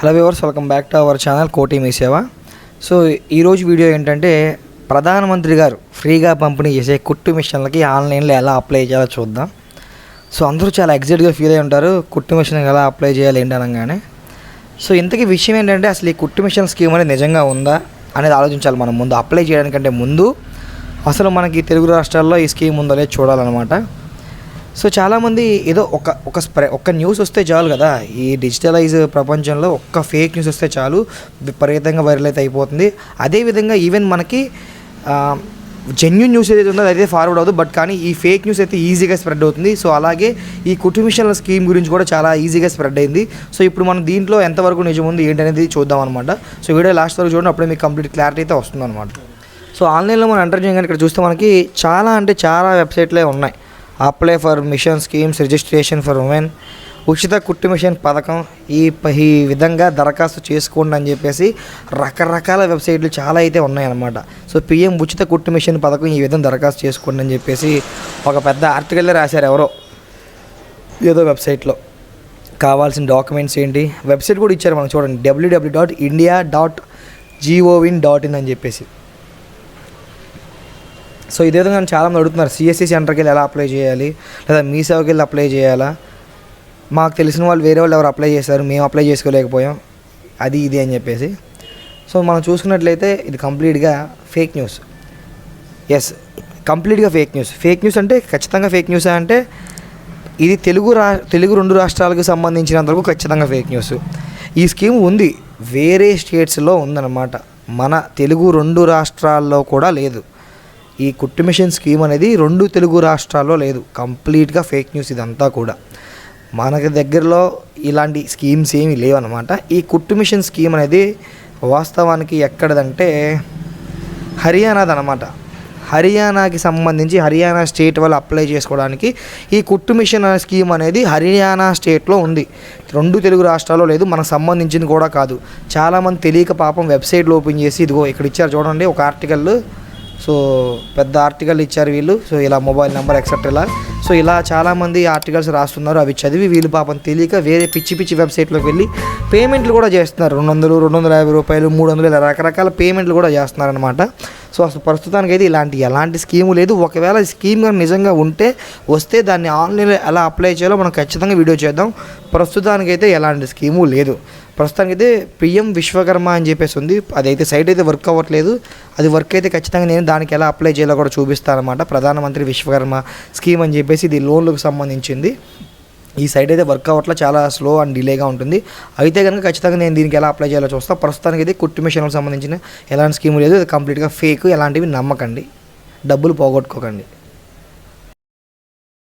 Hello viewers welcome back to our channel కోటి మీ సేవ. సో ఈరోజు వీడియో ఏంటంటే ప్రధానమంత్రి గారు ఫ్రీగా పంపిణీ చేసే కుట్టు మిషన్లకి ఆన్లైన్లో ఎలా అప్లై చేయాలో చూద్దాం. సో అందరూ చాలా ఎగ్జైట్గా ఫీల్ అయి ఉంటారు కుట్టు మిషన్ ఎలా అప్లై చేయాలి ఏంటి అనగానే. సో ఇంతకీ విషయం ఏంటంటే అసలు ఈ కుట్టు మిషన్ స్కీమ్ అనేది నిజంగా ఉందా అనేది ఆలోచించాలి మనం ముందు. అప్లై చేయడానికంటే ముందు అసలు మనకి తెలుగు రాష్ట్రాల్లో ఈ స్కీమ్ ఉందో లేదో చూడాలన్నమాట. సో చాలామంది ఏదో ఒక ఒక స్ప్రె ఒక్క న్యూస్ వస్తే చాలు కదా. ఈ డిజిటలైజ్ ప్రపంచంలో ఒక్క ఫేక్ న్యూస్ వస్తే చాలు విపరీతంగా వైరల్ అయితే అయిపోతుంది. అదేవిధంగా ఈవెన్ మనకి జెన్యున్ న్యూస్ ఏదైతే ఉందో అదైతే ఫార్వర్డ్ అవ్వదు. బట్ కానీ ఈ ఫేక్ న్యూస్ అయితే ఈజీగా స్ప్రెడ్ అవుతుంది. సో అలాగే ఈ కుటుంబిషన్ల స్కీమ్ గురించి కూడా చాలా ఈజీగా స్ప్రెడ్ అయింది. సో ఇప్పుడు మనం దీంట్లో ఎంతవరకు నిజం ఉంది ఏంటనేది చూద్దాం అనమాట సో వీడియో లాస్ట్ వరకు చూడండి. అప్పుడే మీకు కంప్లీట్ క్లారిటీ అయితే వస్తుంది అనమాట సో ఆన్లైన్లో మనం ఎంటర్ చేయగానే ఇక్కడ చూస్తే మనకి చాలా అంటే చాలా వెబ్సైట్లే ఉన్నాయి. Apply for machine schemes registration for women ఉచిత కుట్టు మిషన్ పథకం ఈ ఈ విధంగా దరఖాస్తు చేసుకోండి అని చెప్పేసి రకరకాల వెబ్సైట్లు చాలా అయితే ఉన్నాయన్నమాట. సో పిఎం ఉచిత కుట్టు మిషన్ పథకం ఈ విధంగా దరఖాస్తు చేసుకోండి అని చెప్పేసి ఒక పెద్ద ఆర్టికల్ రాశారు ఎవరో. ఏదో వెబ్సైట్లో. కావాల్సిన డాక్యుమెంట్స్ ఏంటి? వెబ్సైట్ కూడా ఇచ్చారు మనం చూడండి W W dot India dot G O V dot in అని చెప్పేసి. సో ఇదే విధంగా చాలామంది అడుగుతున్నారు సిఎస్సి సెంటర్కి వెళ్ళి ఎలా అప్లై చేయాలి? లేదా మీ సేవకి వెళ్ళి అప్లై చేయాలా? మాకు తెలిసిన వాళ్ళు వేరే వాళ్ళు ఎవరు అప్లై చేశారు మేము అప్లై చేసుకోలేకపోయాం అది ఇది అని చెప్పేసి. సో మనం చూసుకున్నట్లయితే ఇది కంప్లీట్గా ఫేక్ న్యూస్ ఎస్ కంప్లీట్గా ఫేక్ న్యూస్ ఫేక్ న్యూస్ అంటే ఖచ్చితంగా ఫేక్ న్యూస్ అంటే ఇది తెలుగు రా తెలుగు రెండు రాష్ట్రాలకు సంబంధించినంతవరకు ఖచ్చితంగా ఫేక్ న్యూస్ ఈ స్కీమ్ ఉంది వేరే స్టేట్స్లో ఉందన్నమాట. మన తెలుగు రెండు రాష్ట్రాల్లో కూడా లేదు. ఈ కుట్టు మిషన్ స్కీమ్ అనేది రెండు తెలుగు రాష్ట్రాల్లో లేదు. కంప్లీట్గా ఫేక్ న్యూస్ ఇదంతా కూడా. మనకి దగ్గరలో ఇలాంటి స్కీమ్స్ ఏమీ లేవన్నమాట. ఈ కుట్టు మిషన్ స్కీమ్ అనేది వాస్తవానికి ఎక్కడదంటే హర్యానాది అనమాట హర్యానాకి సంబంధించి హర్యానా స్టేట్ వాళ్ళు అప్లై చేసుకోవడానికి ఈ కుట్టు మిషన్ స్కీమ్ అనేది హర్యానా స్టేట్లో ఉంది. రెండు తెలుగు రాష్ట్రాల్లో లేదు మనకు సంబంధించింది కూడా కాదు. చాలామంది తెలియక పాపం వెబ్సైట్లు ఓపెన్ చేసి ఇదిగో ఇక్కడ ఇచ్చారు చూడండి ఒక ఆర్టికల్ సో పెద్ద ఆర్టికల్ ఇచ్చారు వీళ్ళు. సో ఇలా మొబైల్ నెంబర్ ఎక్సెట్రా ఇలా సో ఇలా చాలామంది ఆర్టికల్స్ రాస్తున్నారు అవి చదివి వీళ్ళు పాపం తెలియక వేరే పిచ్చి పిచ్చి వెబ్సైట్లోకి వెళ్ళి పేమెంట్లు కూడా చేస్తున్నారు. రెండు వందలు రెండు వందల యాభై రూపాయలు మూడు వందలు ఇలా రకరకాల పేమెంట్లు కూడా చేస్తున్నారనమాట సో అసలు ప్రస్తుతానికి అయితే ఇలాంటి ఎలాంటి స్కీము లేదు. ఒకవేళ స్కీమ్ కానీ నిజంగా ఉంటే వస్తే దాన్ని ఆన్లైన్లో ఎలా అప్లై చేయాలో మనం ఖచ్చితంగా వీడియో చేద్దాం. ప్రస్తుతానికైతే ఎలాంటి స్కీము లేదు. ప్రస్తుతానికైతే పిఎం విశ్వకర్మ అని చెప్పేసి ఉంది. అదైతే సైట్ అయితే వర్క్ అవ్వట్లేదు. అది వర్క్ అయితే ఖచ్చితంగా నేను దానికి ఎలా అప్లై చేయాలో కూడా చూపిస్తాను అనమాట ప్రధానమంత్రి విశ్వకర్మ స్కీమ్ అని చెప్పేసి ఇది లోన్లకు సంబంధించింది. ఈ సైట్ అయితే వర్క్ అవ్వట్ల చాలా స్లో అండ్ డిలేగా ఉంటుంది. అయితే కనుక ఖచ్చితంగా నేను దీనికి ఎలా అప్లై చేయాలో చూస్తా. ప్రస్తుతానికి అయితే కుట్టు మిషన్లకు సంబంధించిన ఎలాంటి స్కీమ్ లేదు. ఇది కంప్లీట్గా ఫేక్ ఎలాంటివి నమ్మకండి. డబ్బులు పోగొట్టుకోకండి.